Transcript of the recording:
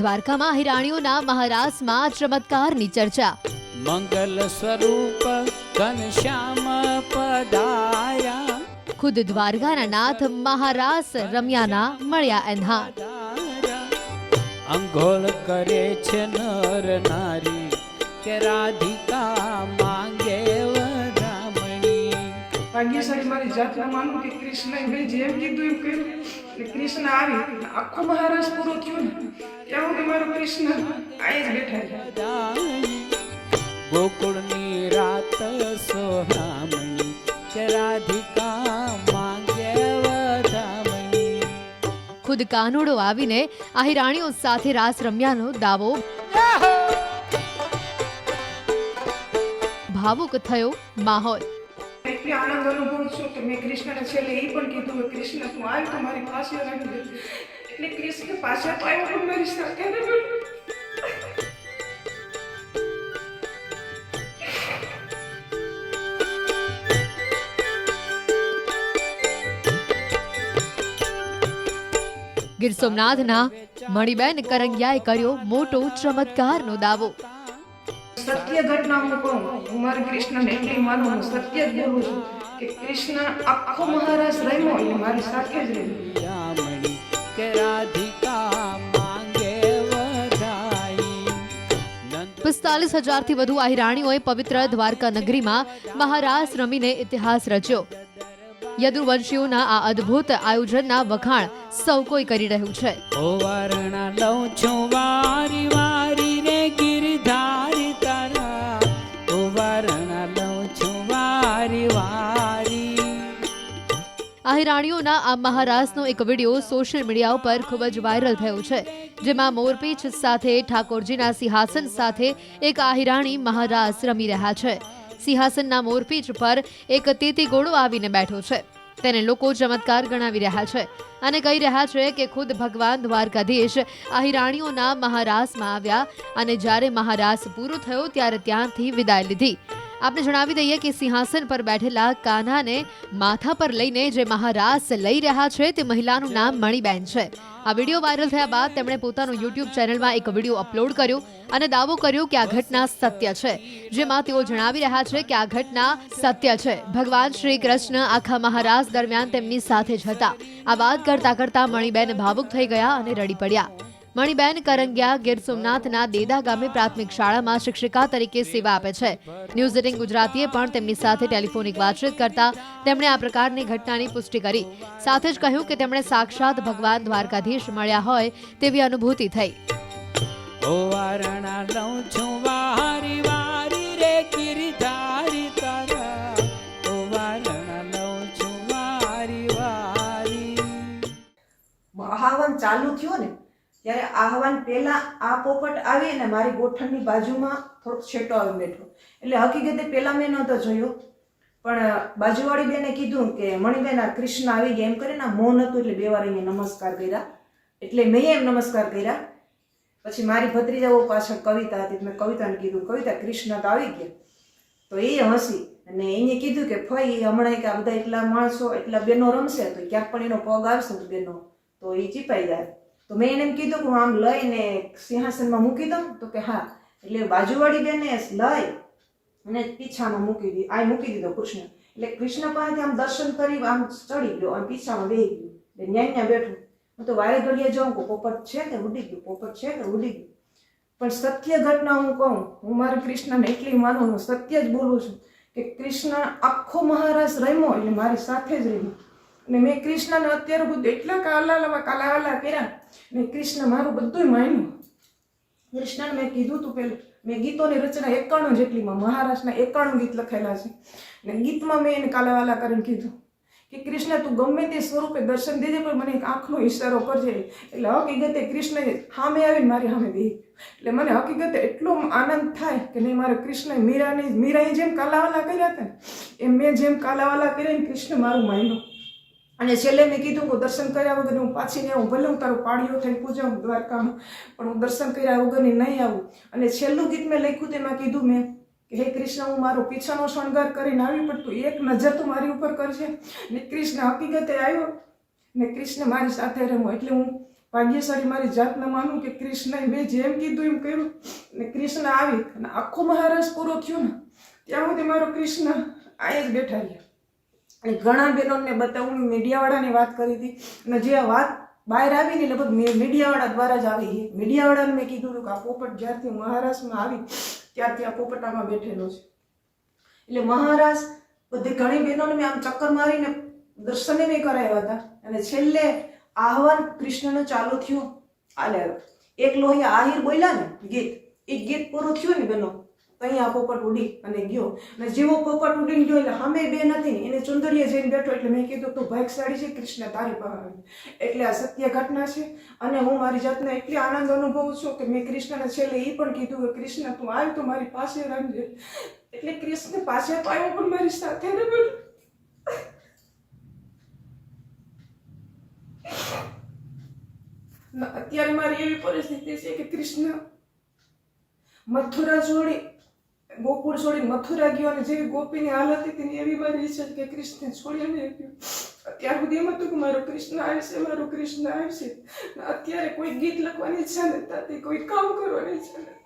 દ્વારકામાં હિરાણીઓના મહારાસમાં ચમત્કારની ચર્ચા. મંગલ સ્વરૂપ ઘનશ્યામ પધાર્યા. ખુદ દ્વારકાના નાથ મહારાસ રમ્યાના મળ્યા એન્હા અંગોળ કરે છે નર નારી કે રાધિકા માંગે વરામણી ભાગ્યશાળી મારી જાતના માનું કે કૃષ્ણએ મેં જેમ કીધું એમ કર્યું. એટલે કૃષ્ણ આવી આખો મહારાજ પૂરો થયો ને ત્યાં સુધી મારો કૃષ્ણ આય જ બેઠા છે. ગોકુળની રાત સોહામણી કે રાધિકા માંગે વધામણી. ખુદ કાનુડો આવીને આહી રાણીઓ સાથે રાસ રમ્યાનો દાવો ભાવુક થયો માહોલ. એટલી આનંદ અનુભવ છું કે મેં કૃષ્ણને છેલ્લે એ પણ કીધું કે કૃષ્ણ, તું આવી તો પાસે રાખી એટલે કૃષ્ણ પાછા તો આવ્યો પણ મારી સાથે ગીર સોમનાથના મણિબેન કરંગિયાએ કર્યો મોટો ચમત્કારનો દાવો. સત્ય ઘટના હું કહું હું મારા કૃષ્ણને એટલી માનું હું સત્ય જ બોલું છું કે કૃષ્ણ આખો મહારાજ રમ્યો એ મારી સાથે જ રહ્યો. રામણી કે રાધિકા માંગે વધાઈ. નંદ પિસ્તાલીસ હજારથી વધુ આહિરાણીઓએ પવિત્ર દ્વારકા નગરીમાં મહારાસ રમીને ઇતિહાસ રચ્યો. યદુવંશીઓના આ અદ્ભુત આયોજનના વખાણ સૌ કોઈ કરી રહ્યું છે. આ હિરાણીઓના આ મહારાસનો એક વીડિયો સોશિયલ મીડિયા ઉપર ખૂબ જ વાયરલ થયો છે, જેમાં મોરપીંછ સાથે, ઠાકોરજીના સિંહાસન સાથે એક આહિરાણી મહારાસ રમી રહ્યા છે. સિંહાસનના મોરપીંછ પર એક તેતી ગોળો આવીને બેઠો છે. તેને લોકો ચમત્કાર ગણાવી રહ્યા છે અને કહી રહ્યા છે કે ખુદ ભગવાન દ્વારકાધીશ આહિરાણીઓના મહારાસમાં આવ્યા અને જ્યારે મહારાસ પૂરો થયો ત્યારે ત્યાંથી વિદાય લીધી. આપને જણાવી દઈએ કે સિંહાસન પર બેઠેલા કાનાને માથા પર લઈને જે મહારાસ લઈ રહ્યા છે, તે મહિલાનું નામ મણિબેન છે. આ વીડિયો વાયરલ થયા બાદ તેમણે પોતાનું યુટ્યુબ ચેનલમાં એક વીડિયો અપલોડ કર્યો અને દાવો કર્યો કે આ ઘટના સત્ય છે. જેમાં તેઓ જણાવી રહ્યા છે કે આ ઘટના સત્ય છે. ભગવાન શ્રી કૃષ્ણ આખા મહારાસ દરમિયાન તેમની સાથે જ હતા. આ વાત કરતા કરતા મણિબેન ભાવુક થઈ ગયા અને રડી પડ્યા. મણિબેન કરંગિયા ગીર સોમનાથના દેદા ગામે પ્રાથમિક શાળામાં શિક્ષિકા તરીકે સેવા આપે છે. ન્યૂઝ એટીન ગુજરાતીએ પણ તેમની સાથે ટેલિફોનિક વાતચીત કરતા તેમણે આ પ્રકારની ઘટનાની પુષ્ટિ કરી. સાથે જ કહ્યું કે તેમણે સાક્ષાત ભગવાન દ્વારકાધીશ મળ્યા હોય તેવી અનુભૂતિ થઈ. ઓ લઉં છું વારી વારી રે ગિરધારી તારા. ઓ વારણા લઉં છું વારી વારી. આહવાન ચાલુ થયો ને ત્યારે આહવાન પહેલાં આ પોપટ આવી અને મારી ગોઠણની બાજુમાં થોડોક છેટો આવી બેઠો. એટલે હકીકતે પહેલાં મેં નહોતો જોયો. પણ બાજુવાળી બેને કીધું કે, મણિબેન, આ કૃષ્ણ આવી ગયા. એમ કરીને મૌન હતું એટલે બે વાર અહીંયા નમસ્કાર કર્યા. એટલે મેં એમ નમસ્કાર કર્યા. પછી મારી ભત્રીજાઓ પાછળ કવિતા હતી. મેં કવિતાને કીધું, કવિતા, કૃષ્ણ તો આવી ગયા. તો એ હસી અને એને કીધું કે ફઈ હમણાં કે આ બધા એટલા માણસો, એટલા બેનો રમશે તો ક્યાંક પણ એનો પગ આવશે તો બેનો. તો એ ચીપાઈ જાય. તો મેં એને એમ કીધું કે હું આમ લઈને સિંહાસનમાં મૂકી દઉં. તો કે હા. એટલે બાજુવાળી બેને લઈ અને પીછામાં મૂકી દીધી આ મૂકી દીધો કૃષ્ણ. એટલે કૃષ્ણ પાસેથી આમ દર્શન કરી આમ ચડી ગયો આમ પીછામાં બેહી ગયું. એટલે ન્યાય ન્યા બેઠું. હું તો વારે ઘડીએ જાઉં કે પોપટ છે કે ઉડી ગયું? પોપટ છે કે ઉડી ગયું? પણ સત્ય ઘટના હું કહું, હું મારા કૃષ્ણને એટલી માનું, હું સત્ય જ બોલું છું કે કૃષ્ણ આખો મહારાજ રમ્યો એટલે મારી સાથે જ રહ્યો અને મેં કૃષ્ણને અત્યારે બધું એટલા કાલા કાલા કર્યા મેં કૃષ્ણ મારું બધું માન્યું. કૃષ્ણને મેં કીધું તું પેલું, મેં ગીતોની રચના એકાણું જેટલીમાં મહારાષ્ટ્રના એકાણું ગીત લખેલા છે. ને ગીતમાં મેં એને કાલાવાલા કરીને કીધું કે કૃષ્ણ, તું ગમે તે સ્વરૂપે દર્શન દેજે, પણ મને એક આંખનો ઈશારો કરજે. એટલે હકીકતે કૃષ્ણ સામે આવીને મારી સામે દે એટલે મને હકીકતે એટલો આનંદ થાય કે નહીં, મારે કૃષ્ણ મીરાની, મીરાએ જેમ કાલાવાલા કર્યા હતા એમ મેં જેમ કાલાવાલા કર્યા ને કૃષ્ણ મારું માન્યું. અને છેલ્લે મેં કીધું હું દર્શન કર્યા વગર હું પાછી ને હું ભલે હું તારું પાણીઓ થઈને પૂજાવું દ્વારકામાં પણ હું દર્શન કર્યા વગરની નહીં આવું. અને છેલ્લું ગીત મેં લખ્યું તેમાં કીધું મેં હે કૃષ્ણ, હું મારો પીછાનો શણગાર કરીને આવી, પણ તું એક નજર તો મારી ઉપર કરજે. ને કૃષ્ણ હકીકતે આવ્યો ને કૃષ્ણ મારી સાથે રમ્યો એટલે હું ભાગ્યશાળી મારી જાતને માનું કે કૃષ્ણ મેં જેમ કીધું એમ કર્યું. ને કૃષ્ણ આવી અને આખો મહારાજ પૂરો થયો ને, ત્યાં સુધી મારો કૃષ્ણ આ જ બેઠા રહ્યા. અને ઘણા બહેનોને બતાવું મીડિયાવાળાની વાત કરી હતી. અને જે વાત બહાર આવી ને લગભગ મીડિયાવાળા દ્વારા જ આવી મીડિયાવાળાને મેં કીધું હતું કે આ પોપટ જ્યારથી મહારાષ્ટ્રમાં આવી, ત્યારથી આ પોપટામાં બેઠેલો છે. એટલે મહારાજ બધી ઘણી બહેનોને મેં આમ ચક્કર મારીને દર્શને મેં કરાવ્યા હતા. અને છેલ્લે આહવાન કૃષ્ણનું ચાલુ થયું. આલે, એક લોહિયા આહિર બોલ્યા ને ગીત. એ ગીત પૂરું થયું ને તો અહીંયા પોપટ ઉડી અને ગયો. અને જેવો પોપટ ઉડીને ગયો એટલે અમે બે નથી, એને ચુંદરીએ જઈને બેઠો એટલે મેં કીધું તું ભાગશાળી છે, કૃષ્ણ તારી પાસે. એટલે આ સત્ય ઘટના છે. અને હું મારી જાતને એટલી આનંદ અનુભવું છું કે મેં કૃષ્ણને છેલ્લે એ પણ કીધું કે કૃષ્ણ, તું આવ તો મારી પાસે રમજે. એટલે કૃષ્ણ પાસે તો આવ્યો પણ મારી સાથે રમ્યો અત્યારે મારી એવી પરિસ્થિતિ છે કે કૃષ્ણ મથુરા છોડી ગોકુળ છોડી મથુરા ગયો અને જેવી ગોપીની હાલત હતી એવી મારી ઈચ્છા કે કૃષ્ણ છોડી અને અત્યાર સુધી એમ હતું કે મારો કૃષ્ણ આવશે, મારો કૃષ્ણ આવશે. અત્યારે કોઈ ગીત લખવાની ઈચ્છા નથી થતી, કોઈ કામ કરવાની ઈચ્છા નથી.